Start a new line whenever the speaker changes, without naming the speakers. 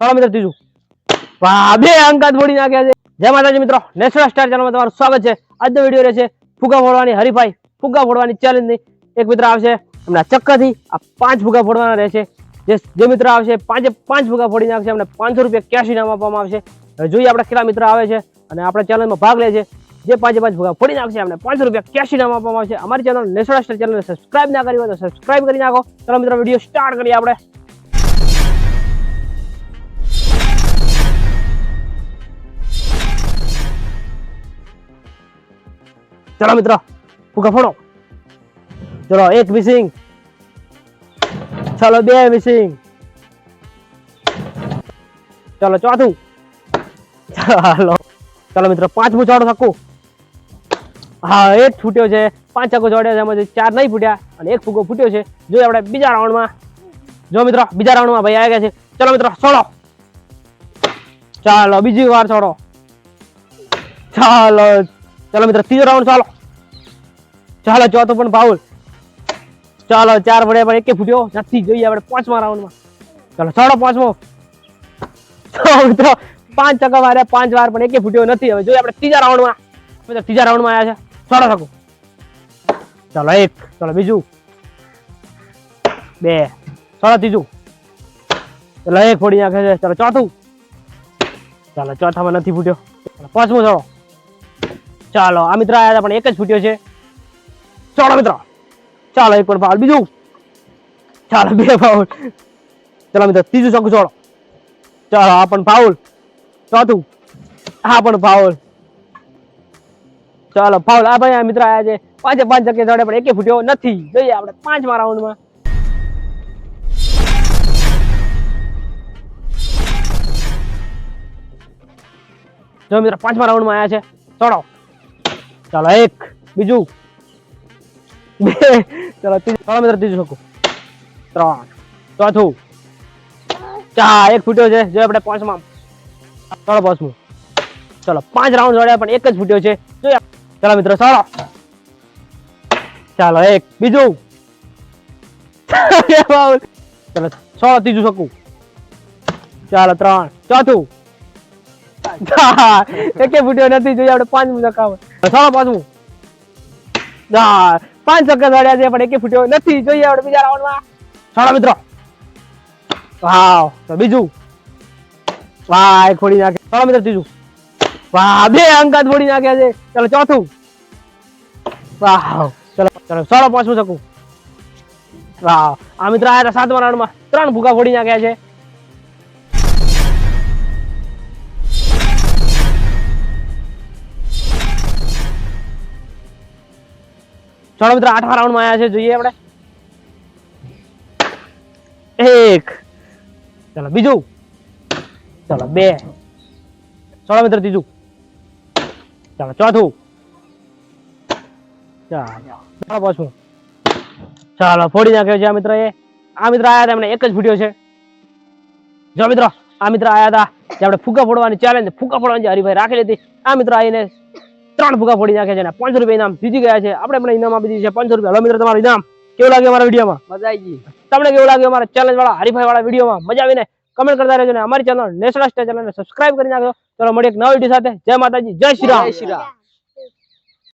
ચાલો મિત્ર, ત્રીજું. મિત્રો, નેશનલ સ્ટાર ચેનલમાં તમારું સ્વાગત છે. આજનો વીડિયો રહેશે ફુગા ફોડવાની હરીફાઈ. ફુગા ફોડવાની ચેલેન્જની એક મિત્ર આવશે. એમના ચક્કાથી આ પાંચ ફુગા ફોડવાના રહેશે. જે મિત્ર આવશે, પાંચે પાંચ ફુગા ફોડી નાખશે. એમને પાંચસો રૂપિયા કેશ ઇનામ આપવામાં આવશે. જોઈએ આપણે કેટલા મિત્ર આવે છે અને આપણા ચેનલમાં ભાગ લે છે. જે પાંચે પાંચ ભૂગા ફોડી નાખશે, એમને પાંચસો રૂપિયા કેશ ઇનામ આપવામાં આવશે. અમારી ચેનલ નેશનલ સ્ટાર ચેનલને સબસ્ક્રાઇબ ના કરી હોય તો સબસ્ક્રાઇબ કરી નાખો. ચાલો મિત્રો, વીડિયો સ્ટાર્ટ કરીએ આપણે. ચલો મિત્રો ફુગા ફોડો. ચલો, એક મિસિંગ ચલો, બે મિસિંગ ચલો, ચોથું. ચાલો, ચલો મિત્રો, પાંચમું ચોડો થકું હા, એક ફૂટ્યો છે, પાંચ ચકો ચોડ્યા છે, એમાંથી ચાર નહીં ફૂટ્યા, અને એક ફૂગો ફૂટ્યો છે. જોઈએ આપણે બીજા રાઉન્ડમાં. જો મિત્રો, બીજા રાઉન્ડમાં ભાઈ આવી ગયા છે. ચલો, મિત્રો છોડો ચાલો, બીજી વાર છોડો ચાલો ચાલો મિત્ર, ત્રીજો રાઉન્ડ ચાલો. ચાલો ચોથો પણ ફાઉલ ચાલો, ચાર વડે પણ એકે ફૂટ્યો. નથી જોઈએ આપણે પાંચમા રાઉન્ડમાં ચાલો છોડો પાંચમો. મિત્રો, પાંચ ચકા માર્યા પાંચ વાર પણ એકે ફૂટ્યો નથી. હવે જોઈએ આપણે ત્રીજા રાઉન્ડમાં મિત્રો, ત્રીજા રાઉન્ડમાં આવ્યા છે. છોડો શકો ચાલો, એક. ચાલો, બીજું. બે. ચાલો, ત્રીજું. ચાલો, એક ફોડી નાખે છે. ચાલો, ચોથું. ચાલો, ચોથામાં નથી ફૂટ્યો. પાંચમું, ચાલો. ચાલો, આ મિત્ર આયા હતા, પણ એક જ ફૂટ્યો છે. ચાલો, મિત્ર. ચાલો, એક પણ ફાવલ. બીજું? ચાલો, બે ફાઉલ ચાલો, મિત્ર, ત્રીજું ચોખ્ખું ચોડો ચાલો, આ પણ ફાઉલ ચોથું? આ પણ ફાઉલ ચાલો ફાઉલ આ ભાઈ, આ મિત્ર આયા છે. પાંચે પાંચ જગ્યાએ ચડે, પણ એકે ફૂટ્યો નથી. જોઈએ આપણે પાંચમા રાઉન્ડમાં જો, મિત્ર, પાંચમા રાઉન્ડમાં આવ્યા છે. ચડો. ચાલો, એક, બીજું. બે, ચાલો, ત્રીજું. ચાલો મિત્ર ત્રીજું શકું ત્રણ, ચોથું. ચાર, એક ફૂટ્યો છે, જો આપણે પાંચમાં. ચાલો પાંચમું ચાલો, પાંચ રાઉન્ડ જોડ્યા પણ એક જ ફૂટ્યો છે. જોયા ચાલો, મિત્રો ચાલો ચાલો, એક, બીજું. ચાલો ચાલો ત્રીજું શકું ચાલો, ત્રણ, ચોથું. એકે વિડિયો નથી જોઈ, આપણે પાંચમું ચકાવ સાડા પાંચમું પાંચ ચક્કર દોડ્યા છે, પણ એકે ફૂટ્યો નથી જોઈએ આપણે બીજા રાઉન્ડમાં સાડા મિત્રો. વાવ, તો બીજું. વાહ એક ફોડી નાખે. સાડા મિત્રો, ત્રીજું. વાહ, બે અંકાત ફોડી નાખ્યા છે. ચાલો, ચોથું. વાહ ચલો ચલો, સાડા પાંચમું ચકું વાહ આ મિત્ર આયા સાતમા રાઉન્ડમાં ત્રણ ભૂકા ફોડી નાખ્યા છે. ચાલો મિત્રો, આઠમા રાઉન્ડમાં આવ્યા છે, જોઈએ આપણે. એક. ચાલો, બીજું. ચાલો, બે. ચાલો મિત્રો, ત્રીજું. ચાલો, ચોથું. ચાલો પાછું. ચાલો, ફોડી નાખ્યો છે આ મિત્ર એ આ મિત્ર આયા હતા એમને એક જ ફૂટ્યો છે. જો મિત્રો, આ મિત્ર આયા હતા, જે આપણે ફૂગા ફોડવાની ચેલેન્જ ફૂગા ફોડવાની જે હરીફાઈ રાખેલી હતી, આ મિત્ર આવીને ત્રણ ફુગા ફોડી નાખ્યા છે પાંચસો રૂપિયા ઇનામ જીતી ગયા છે. આપણે એમને ઇનામ આપી દીધું છે પાંચસો રૂપિયા. હલો મિત્રો તમારું ઇનામ. કેવું લાગ્યું અમારા વિડીયોમાં?
મજા આવી ગઈ.
તમને કેવું લાગ્યું અમારા ચેલેન્જ વાળા હરીફાઈ વાળા વિડીયોમાં? મજા આવીને કમેન્ટ કરતા રહેજો અને અમારી ચેનલ નેશનલ સ્ટાર ચેનલને સબસ્ક્રાઇબ કરી નાખજો. ચલો મળીએ એક નવા વીડિયો સાથે. જય માતાજી જય શ્રી રામ.
જય શ્રી રામ.